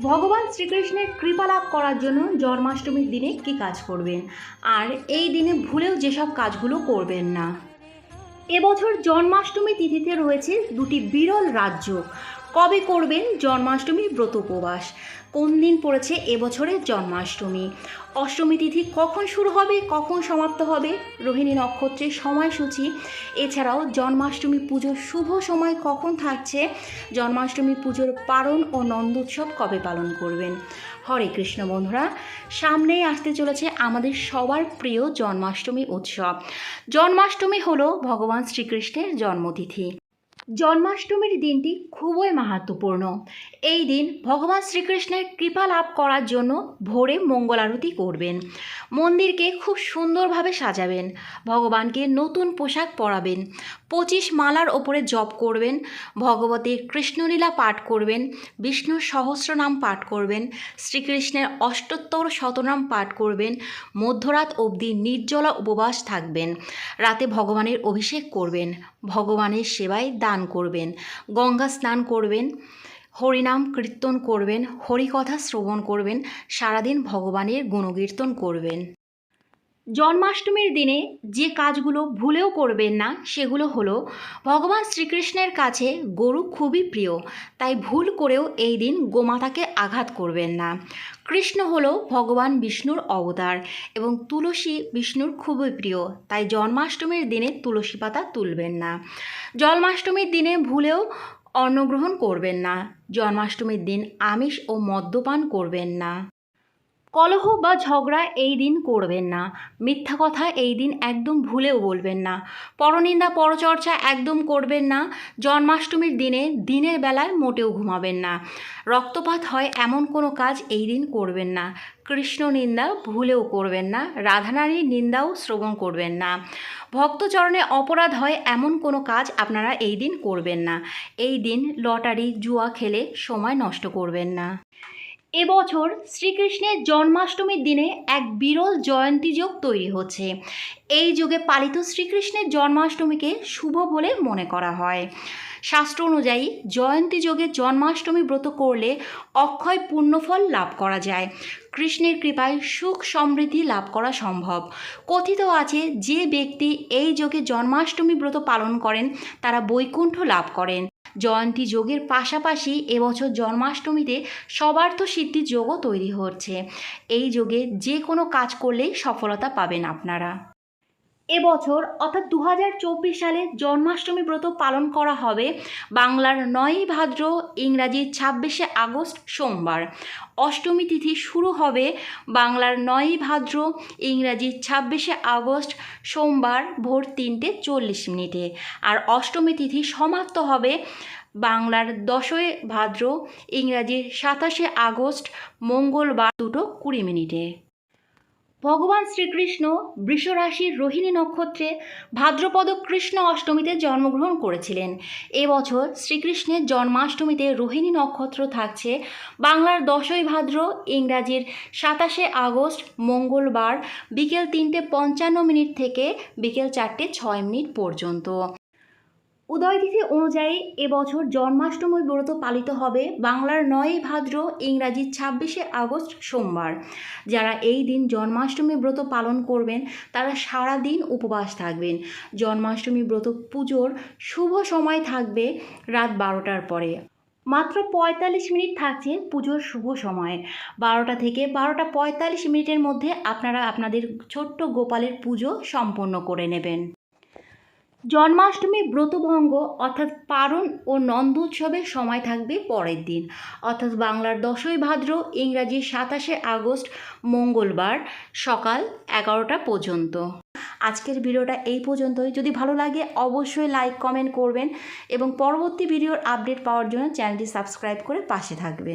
ভগবান শ্রীকৃষ্ণের কৃপা লাভ করার জন্য জন্মাষ্টমীর দিনে কি কাজ করবেন? আর এই দিনে ভুলেও যেসব কাজগুলো করবেন না। এবছর জন্মাষ্টমী তিথিতে রয়েছে দুটি বিরল রাজ্য। কবে করবেন জন্মাষ্টমী ব্রত উপবাস কোন দিন পড়েছে এবছরের জন্মাষ্টমী? অষ্টমী তিথি কখন শুরু হবে, কখন সমাপ্ত হবে? রোহিণী নক্ষত্রের সময়সূচি। এছাড়াও জন্মাষ্টমী পুজোর শুভ সময় কখন থাকছে? জন্মাষ্টমী পুজোর পারণ ও নন্দোৎসব কবে পালন করবেন? হরে কৃষ্ণ বন্ধুরা, সামনেই আসতে চলেছে আমাদের সবার প্রিয় জন্মাষ্টমী উৎসব। জন্মাষ্টমী হলো ভগবান শ্রীকৃষ্ণের জন্মতিথি। জন্মাষ্টমীর দিনটি খুবই মাহাত্মপূর্ণ এই দিন ভগবান শ্রীকৃষ্ণের কৃপা লাভ করার জন্য ভোরে মঙ্গল আরতি করবেন। মন্দিরকে খুব সুন্দরভাবে সাজাবেন। ভগবানকে নতুন পোশাক পরাবেন। পঁচিশ মালার ওপরে জপ করবেন। ভগবতীর কৃষ্ণলীলা পাঠ করবেন। বিষ্ণুর সহস্রনাম পাঠ করবেন। শ্রীকৃষ্ণের অষ্টোত্তর শতনাম পাঠ করবেন। মধ্যরাত অবধি নির্জলা উপবাস থাকবেন। রাতে ভগবানের অভিষেক করবেন। ভগবানের সেবায় দান করবেন গঙ্গা স্নান করবেন হরিনাম কীর্তন করবেন হরিকথা শ্রবণ করবেন সারাদিন ভগবানের গুণকীর্তন করবেন। জন্মাষ্টমীর দিনে যে কাজগুলো ভুলেও করবেন না, সেগুলো হলো ভগবান শ্রীকৃষ্ণের কাছে গরু খুবই প্রিয়, তাই ভুল করেও এই দিন গোমাতাকে আঘাত করবেন না। কৃষ্ণ হলো ভগবান বিষ্ণুর অবতার এবং তুলসী বিষ্ণুর খুবই প্রিয়, তাই জন্মাষ্টমীর দিনে তুলসী পাতা তুলবেন না। জন্মাষ্টমীর দিনে ভুলেও অন্নগ্রহণ করবেন না, জন্মাষ্টমীর দিন আমিষ ও মদ্যপান করবেন না। কলহ বা ঝগড়া এই দিন করবেন না। মিথ্যা কথা এই দিন একদম ভুলেও বলবেন না। পরনিন্দা পরচর্চা একদম করবেন না। জন্মাষ্টমীর দিনে দিনের বেলায় মোটেও ঘুমাবেন না। রক্তপাত হয় এমন কোনো কাজ এই দিন করবেন না। কৃষ্ণ নিন্দা ভুলেও করবেন না। রাধানারীর নিন্দাও শ্রবণ করবেন না। ভক্তচরণে অপরাধ হয় এমন কোনো কাজ আপনারা এই দিন করবেন না। এই দিন লটারি, জুয়া খেলে সময় নষ্ট করবেন না। এবছর শ্রীকৃষ্ণের জন্মাষ্টমীর দিনে এক বিরল জয়ন্তী যোগ তৈরি হচ্ছে। এই যুগে পালিত শ্রীকৃষ্ণের জন্মাষ্টমীকে শুভ বলে মনে করা হয়। শাস্ত্র অনুযায়ী, জয়ন্তী যোগে জন্মাষ্টমী ব্রত করলে অক্ষয় পুণ্যফল লাভ করা যায়। কৃষ্ণের কৃপায় সুখ সমৃদ্ধি লাভ করা সম্ভব। কথিত আছে, যে ব্যক্তি এই যোগে জন্মাষ্টমী ব্রত পালন করেন, তারা বৈকুণ্ঠ লাভ করেন। জয়ন্তী যোগের পাশাপাশি এবছর জন্মাষ্টমীতে সবার্থ সিদ্ধি যোগও তৈরি হচ্ছে। এই যোগে যে কোনো কাজ করলেই সফলতা পাবেন আপনারা। এবছর, অর্থাৎ দু হাজার চব্বিশ সালে জন্মাষ্টমী ব্রত পালন করা হবে বাংলার নয়ই ভাদ্র ইংরাজির ছাব্বিশে আগস্ট সোমবার। অষ্টমী তিথি শুরু হবে বাংলার নয়ই ভাদ্র ইংরাজির ছাব্বিশে আগস্ট সোমবার ভোর তিনটে চল্লিশ মিনিটে। আর অষ্টমী তিথি সমাপ্ত হবে বাংলার দশই ভাদ্র ইংরাজির সাতাশে আগস্ট মঙ্গলবার দুটো কুড়ি মিনিটে। ভগবান শ্রীকৃষ্ণ বৃষরাশির রোহিণী নক্ষত্রে ভাদ্রপদ কৃষ্ণ অষ্টমীতে জন্মগ্রহণ করেছিলেন। এবছর শ্রীকৃষ্ণের জন্মাষ্টমীতে রোহিণী নক্ষত্র থাকছে বাংলার দশই ভাদ্র, ইংরাজির সাতাশে আগস্ট, মঙ্গলবার বিকেল তিনটে পঞ্চান্ন মিনিট থেকে বিকেল চারটে ছয় মিনিট পর্যন্ত। উদয়তিথি অনুযায়ী এবছর জন্মাষ্টমী ব্রত পালিত হবে বাংলার নয়ই ভাদ্র ইংরাজির ছাব্বিশে আগস্ট সোমবার। যারা এই দিন জন্মাষ্টমী ব্রত পালন করবেন, তারা সারা দিন উপবাস থাকবেন। জন্মাষ্টমী ব্রত পুজোর শুভ সময় থাকবে রাত বারোটার পরে। মাত্র পঁয়তাল্লিশ মিনিট থাকছে পুজোর শুভ সময়। বারোটা থেকে বারোটা পঁয়তাল্লিশ মিনিটের মধ্যে আপনারা আপনাদের ছোট্ট গোপালের পুজো সম্পন্ন করে নেবেন। জন্মাষ্টমী, ব্রতভঙ্গ অর্থাৎ পারণ ও নন্দোৎসবের সময় থাকবে পরের দিন। অর্থাৎ বাংলার দশই ভাদ্র, ইংরাজি সাতাশে আগস্ট, মঙ্গলবার সকাল এগারোটা পর্যন্ত। আজকের ভিডিওটা এই পর্যন্তই। যদি ভালো লাগে, অবশ্যই লাইক, কমেন্ট করবেন এবং পরবর্তী ভিডিওর আপডেট পাওয়ার জন্য চ্যানেলটি সাবস্ক্রাইব করে পাশে থাকবেন।